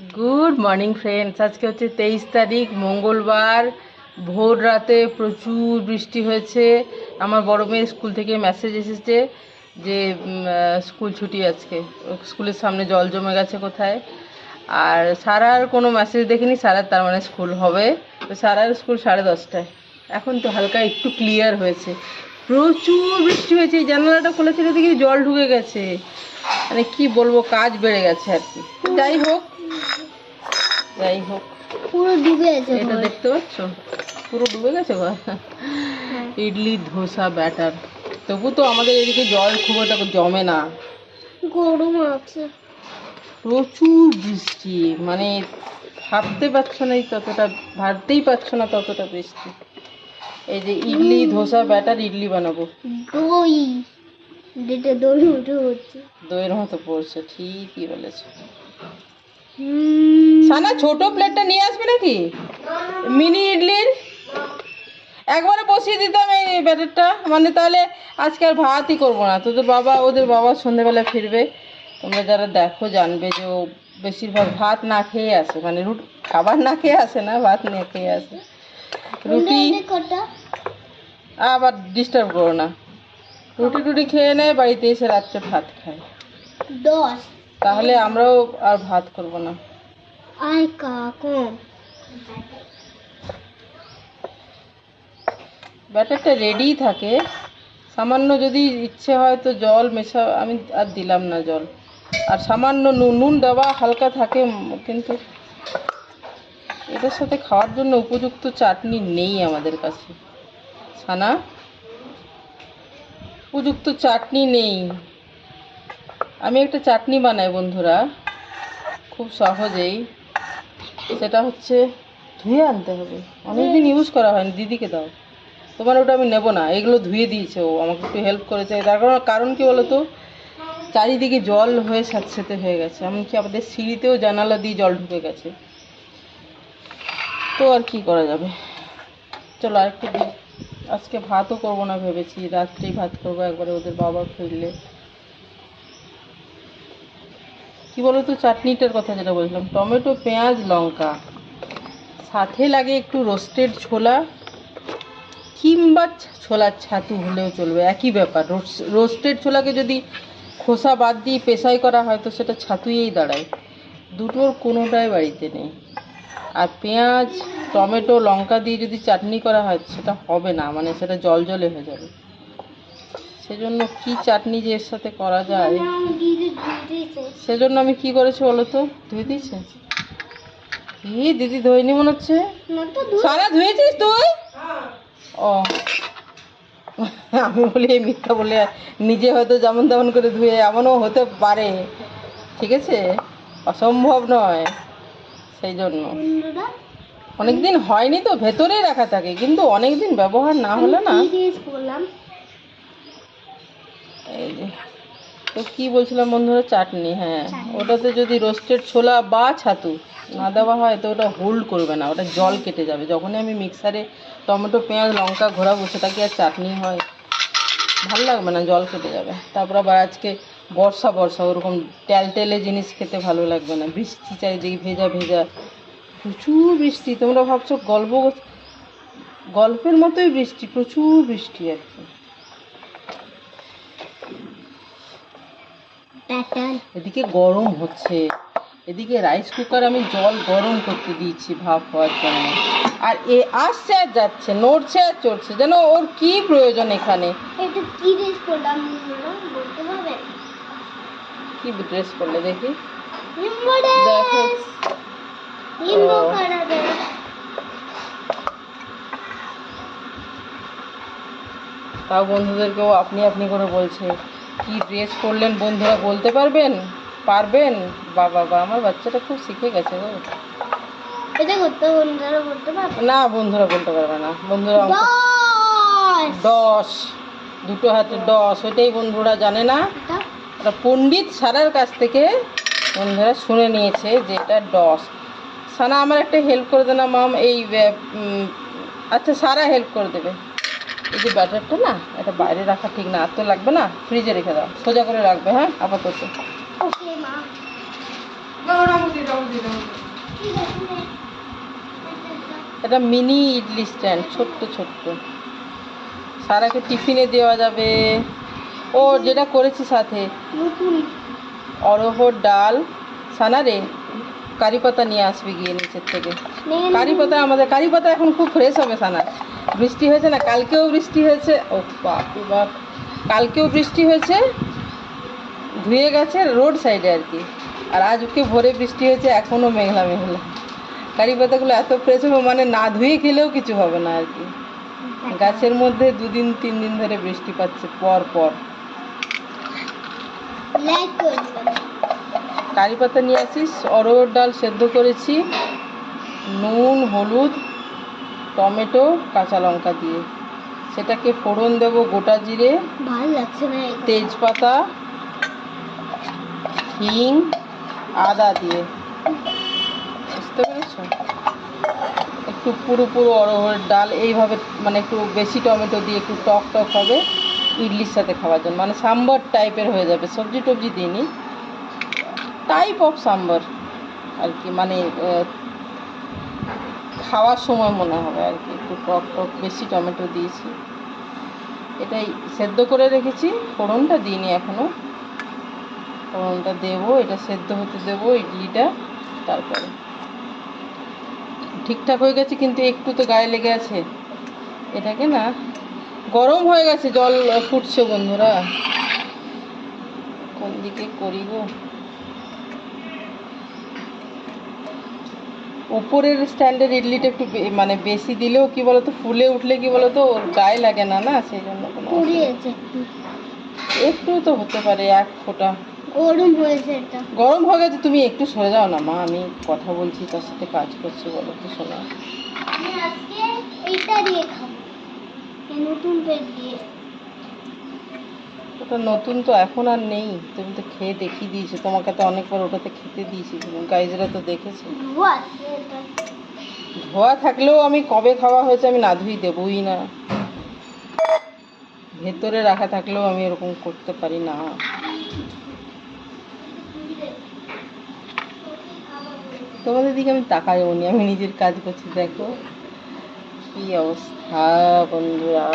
Good morning friends আজকে হচ্ছে তেইশ তারিখ, মঙ্গলবার। ভোর রাতে প্রচুর বৃষ্টি হয়েছে। আমার বড় মেয়ের স্কুল থেকে মেসেজ এসেছে যে স্কুল ছুটি আজকে। স্কুলের সামনে জল জমে গেছে কোথায়? আর সারার কোনো মেসেজ দেখিনি। সারার তার মানে স্কুল হবে। তো সারার স্কুল সাড়ে দশটায়। এখন তো হালকা একটু ক্লিয়ার হয়েছে। প্রচুর বৃষ্টি হয়েছে। জানালাটা খুলেছিল দেখি জল ঢুকে গেছে। মানে কি বলব, কাজ বেড়ে গেছে আর কি। যাই হোক যাই হোক পুরো ডুবে আছে এটা দেখতে পাচ্ছ? পুরো ডুবে গেছে ইডলি ধোসা ব্যাটার। তবু তো আমাদের এদিকে জল খুব একটা জমে না। গরম আছে। প্রচুর বৃষ্টি। মানে ভাবতে পারছ না ততটা ভাবতেই পারছ না ততটা বৃষ্টি। এই যে ইডলি ধোসা ব্যাটার ইডলি বানাবো। দই। যেটা দই উঠে হচ্ছে। দইয়ের মতো পড়ছে ঠিকই বলেছে। সানা ছোট প্লেটটা নিয়ে আসবে নাকি? মিনি ইডলির? একবারে বসিয়ে দিতাম এই ব্যাটারটা। মানে তাহলে আজকে আর ভাতই করব না। তোদের বাবা ওদের বাবা সন্ধেবেলা ফিরবে। তোমরা যারা দেখো জানবে যে ও বেশিরভাগ ভাত না খেয়ে আসে। মানে রুট খাবার না খেয়ে আসে না ভাত না খেয়ে আসে। রুটি আবার ডিস্টার্ব করো না। রুটি টুটি খেয়ে নেয় বাড়িতে এসে রাত্রে ভাত খায়। দশ। তাহলে আমরাও আর ভাত করব না। আয় কাকম ব্যাটারটা রেডিই থাকে। সামান্য যদি ইচ্ছে হয় তো জল মেশা আমি আর দিলাম না জল। আর সামান্য নুন নুন দেওয়া হালকা থাকে কিন্তু এটার সাথে খাওয়ার জন্য উপযুক্ত চাটনি নেই আমাদের কাছে। ছানা উপযুক্ত চাটনি নেই। আমি একটা চাটনি বানাই বন্ধুরা। খুব সহজেই। সেটা হচ্ছে ধুয়ে আনতে হবে। অনেকদিন ইউজ করা হয়নি দিদিকে দাও। তোমার ওটা আমি নেব না এগুলো ধুয়ে দিয়েছে ও। আমাকে একটু হেল্প করেছে। তার কারণ কারণ কি বলো তো চারিদিকে জল হয়ে স্যাঁতস্যাঁতে হয়ে গেছে। এমনকি আমাদের সিঁড়িতেও জানালা দিয়ে জল ঢুকে গেছে? তো আর কি করা যাবে? চলো আরেকটু দিই আজকে ভাতও করব না ভেবেছি। রাত্রেই ভাত করব একবারে ওদের বাবা ফিরলে। কি বলো তো চাটনিটার কথা যেটা বলছিলাম, টমেটো, পেঁয়াজ, লঙ্কা। সাথে লাগে একটু রোস্টেড ছোলা, কিংবা ছোলার ছাতু হলেও চলবে, একই ব্যাপার। রোস্টেড ছোলাকে যদি খোসা বাদ দিয়ে পেশাই করা হয়, তো সেটা ছাতুইয়েই দাঁড়ায়। দুটোর কোনোটাই বাড়িতে নেই। আর পেঁয়াজ, টমেটো, লঙ্কা দিয়ে যদি চাটনি করা হয়, সেটা হবে না মানে সেটা জল জলে হয়ে যাবে। সেজন্য কি চাটনি যে এর সাথে করা যায়? সেজন্য আমি কি করেছি বলো তো? ধুয়ে দিয়েছে? কি দিদি ধোয়নি মনে হচ্ছে? সারা ধুয়েছিস তুই? ও। আমি বলি এই মিথ্যা বলে নিজে হয়তো যেমন তেমন করে ধুয়ে এমনও হতে পারে। ঠিক আছে? অসম্ভব নয়। সেই জন্য। বন্ধুরা অনেক দিন হয়নি তো ভেতরেই রাখা থাকে। কিন্তু অনেক দিন ব্যবহার না হলে না এই যে। তো কি বলছিলাম বন্ধুরা? চাটনি হ্যাঁ। ওটাতে যদি রোস্টেড ছোলা বা ছাতু না দেওয়া হয় তো ওটা হোল্ড করবে না। ওটা জল কেটে যাবে। যখনই আমি মিক্সারে টমেটো পেঁয়াজ লঙ্কা ঘোরাবো সেটা কি আর চাটনি হয়? ভালো লাগবে না জল কেটে যাবে। তারপর আবার আজকে বর্ষা বর্ষা ওরকম টেলটেলে জিনিস খেতে ভালো লাগবে না। বৃষ্টি চারিদিকে ভেজা ভেজা। প্রচুর বৃষ্টি। তোমরা ভাবছ গল্প গল্পের মতোই বৃষ্টি প্রচুর বৃষ্টি আর কি। এদিকে গরম হচ্ছে। এদিকে রাইস কুকার আমি জল গরম করতে দিয়েছি ভাপ হওয়ার জন্য। আর এ আসছে আর যাচ্ছে নড়ছে আর চড়ছে। যেন ওর কি প্রয়োজন এখানে? কি জিনিস করলাম বলতে পারবে কি ড্রেস করলে দেখি? তাও বন্ধুদেরকেও আপনি আপনি করে বলছে। কি ড্রেস করলেন বন্ধুরা বলতে পারবেন? পারবেন? বাবা বা আমার বাচ্চাটা খুব শিখে গেছে গো। এটা করতে বন্ধুরা বলতে পারবে? না বন্ধুরা বলতে পারবে না। বন্ধুরা দশ! দশ। দুটো হাতে দশ। ওইটাই বন্ধুরা জানে না? এটা? পণ্ডিত সারার কাছ থেকে বন্ধুরা শুনে নিয়েছে যে এটা ডস সানা আমার একটা হেল্প করে দে না মাম এই আচ্ছা সারা হেল্প করে দেবে। এই যে ব্যাটারটা না এটা বাইরে রাখা ঠিক না আর তো লাগবে না ফ্রিজে রেখে দাও সোজা করে রাখবে হ্যাঁ আপাতত। ওকে মা এটা মিনি ইডলি স্ট্যান্ড ছোট্ট ছোট্ট। সারাকে টিফিনে দেওয়া যাবে। ও যেটা করেছি সাথে। অরহর ডাল। সানা রে কারি পাতা নিয়ে আসবে গিয়ে নিচের থেকে। কারি পাতা আমাদের কারি পাতা এখন খুব ফ্রেশ হবে সানা। বৃষ্টি হয়েছে না কালকেও বৃষ্টি হয়েছে। ও বাপ বাপ। কালকেও বৃষ্টি হয়েছে ধুয়ে গেছে রোড সাইডে আর কি। আর আজকে ভোরে বৃষ্টি হয়েছে এখনও মেঘলা মেঘলা। কারি পাতাগুলো এত ফ্রেশ হবে মানে না ধুয়ে খেলেও কিছু হবে না আর কি। গাছের মধ্যে দুদিন তিন দিন ধরে বৃষ্টি পাচ্ছে পর পর। লাইক করে পাতা নিয়ে আসিস অরহর ডাল সেদ্ধ করেছি নুন হলুদ টমেটো কাঁচা লঙ্কা দিয়ে। সেটাকে ফোড়ন দেব গোটা জিরে তেজপাতা হিং আদা দিয়ে। বুঝতে পেরেছ? একটু পুরো পুরো অরহরের ডাল এইভাবে মানে একটু বেশি টমেটো দিয়ে একটু টক টক হবে ইডলির সাথে খাওয়ার জন্য। মানে সাম্বার টাইপের হয়ে যাবে সবজি টবজি দিইনি। টাইপ অফ সাম্বার আর কি মানে খাওয়ার সময় মনে হবে আর কি, একটু টক টক বেশি টমেটো দিয়েছি। এটাই সেদ্ধ করে রেখেছি, ফোড়নটা দিইনি এখনও ফোড়নটা দেবো, এটা সেদ্ধ হতে দেবো ইডলিটা, তারপরে। ঠিকঠাক হয়ে গেছে, কিন্তু একটু তো গায়ে লেগে আছে। এটাকে না, গরম হয়ে গেছে, জল ফুটছে বন্ধুরা। কোন দিকে করি গো? উপরের স্ট্যান্ডের ইডলিটা একটু মানে বেশি দিলেও কি বলতো ফুলে উঠলে কি বলতো ওর গায়ে লাগে না না? সেই জন্য একটু। একটু তো হতে পারে এক ফোঁটা। গরম হয়েছে এটা গরম হয়ে গেছে তুমি একটু সরে যাও না মা। আমি কথা বলছি তার সাথে কাজ করছি বলো তো শোনা। আজকে এইটা দিয়ে খাব। নতুন পেট দিয়ে। ওটা নতুন তো এখন আর নেই। তুমি তো খেয়ে দেখিয়ে দিয়েছ। তোমাকে তো অনেকবার ওটাতে খেতে দিয়েছি। গাইজরা তো দেখেছে। ধোয়া থাকলেও আমি কবে খাওয়া হয়েছে আমি না ধুই দেবই না। ভেতরে রাখা থাকলেও আমি এরকম করতে পারি না। তোমাদের দিকে আমি তাকাইও নি আমি নিজের কাজ করছি দেখো। কি অবস্থা বন্ধুরা।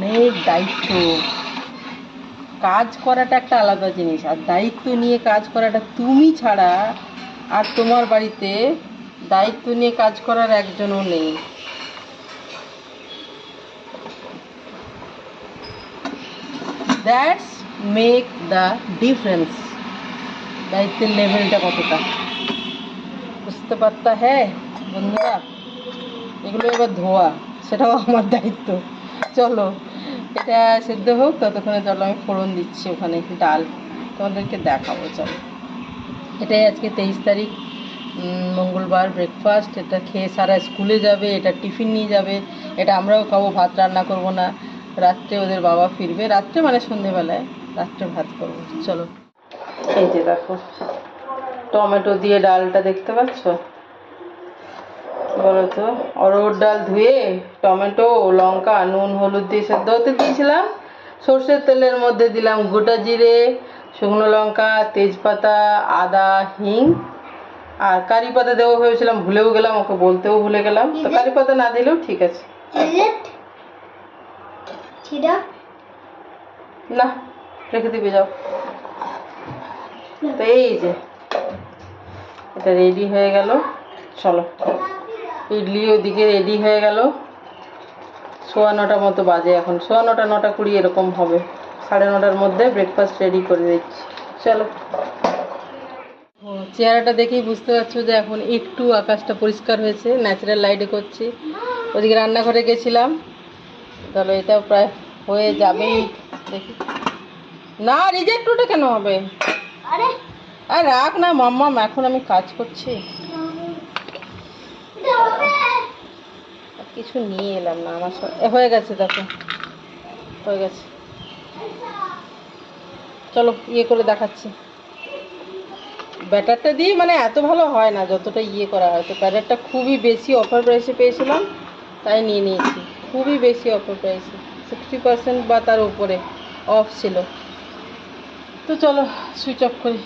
অনেক দায়িত্ব। কাজ করাটা একটা আলাদা জিনিস, আর দায়িত্ব নিয়ে কাজ করাটা তুমি ছাড়া আর তোমার বাড়িতে দায়িত্ব নিয়ে কাজ করার একজনও নেই। দ্যাটস মেক দ্য ডিফারেন্স দায়িত্বের লেভেলটা কতটা? বুঝতে পারতা? হ্যাঁ বন্ধুরা, এগুলো এবার ধোয়া, সেটাও আমার দায়িত্ব। চলো এটা সেদ্ধ হোক, ততক্ষণে চলো আমি ফোড়ন দিচ্ছি ওখানে ডাল। তোমাদেরকে দেখাবো, চলো। এটাই আজকে তেইশ তারিখ মঙ্গলবার ব্রেকফাস্ট এটা খেয়ে সারা স্কুলে যাবে, এটা টিফিন নিয়ে যাবে। এটা আমরাও খাব, ভাত রান্না করব না। রাত্রে ওদের বাবা ফিরবে। রাত্রে মানে সন্ধেবেলায় রাত্রে ভাত করব। চলো। এই যে দেখো, টমেটো দিয়ে ডালটা দেখতে পাচ্ছ? বলো তো অরহর ডাল ধুয়ে টমেটো লঙ্কা নুন হলুদ দিয়ে সেদ্ধ হতে দিয়েছিলাম। সর্ষের তেলের মধ্যে দিলাম গোটা জিরে শুকনো লঙ্কা তেজপাতা আদা হিং। আর কারি পাতা দেবো ভেবেছিলাম ভুলেও গেলাম ওকে বলতেও ভুলে গেলাম। তো কারি পাতা না দিলেও ঠিক আছে। না রেখে দিবে যাও। তো এই যে এটা রেডি হয়ে গেল। চলো। ইডলি ওদিকে রেডি হয়ে গেল। সোয়া নটা মতো বাজে এখন। সোয়া নটা নটা কুড়ি এরকম হবে। সাড়ে নটার মধ্যে ব্রেকফাস্ট রেডি করে দিচ্ছি। চলো। চেহারাটা দেখেই বুঝতে পারছ যে এখন একটু আকাশটা পরিষ্কার হয়েছে ন্যাচারাল লাইটে করছি। ওদিকে রান্নাঘরে গেছিলাম। তাহলে এটা প্রায় হয়ে যাবেই। দেখি। না রিজেক্ট ওটা কেন হবে? আরে। আর রাখ না মাম্মাম এখন আমি কাজ করছি। কিছু নিয়ে এলাম না, আমার হয়ে গেছে দেখো। হয়ে গেছে। চলো ইয়ে করে দেখাচ্ছি। ব্যাটারটা দিয়ে মানে এত ভালো হয় না, যতটা ইয়ে করা হয়। তো ব্যাটারটা খুবই বেশি অফার প্রাইসে পেয়েছিলাম, তাই নিয়ে নিয়েছি। খুবই বেশি অফার প্রাইসে সিক্সটি পার্সেন্ট বা তার উপরে অফ ছিল। তো চলো সুইচ অফ করি।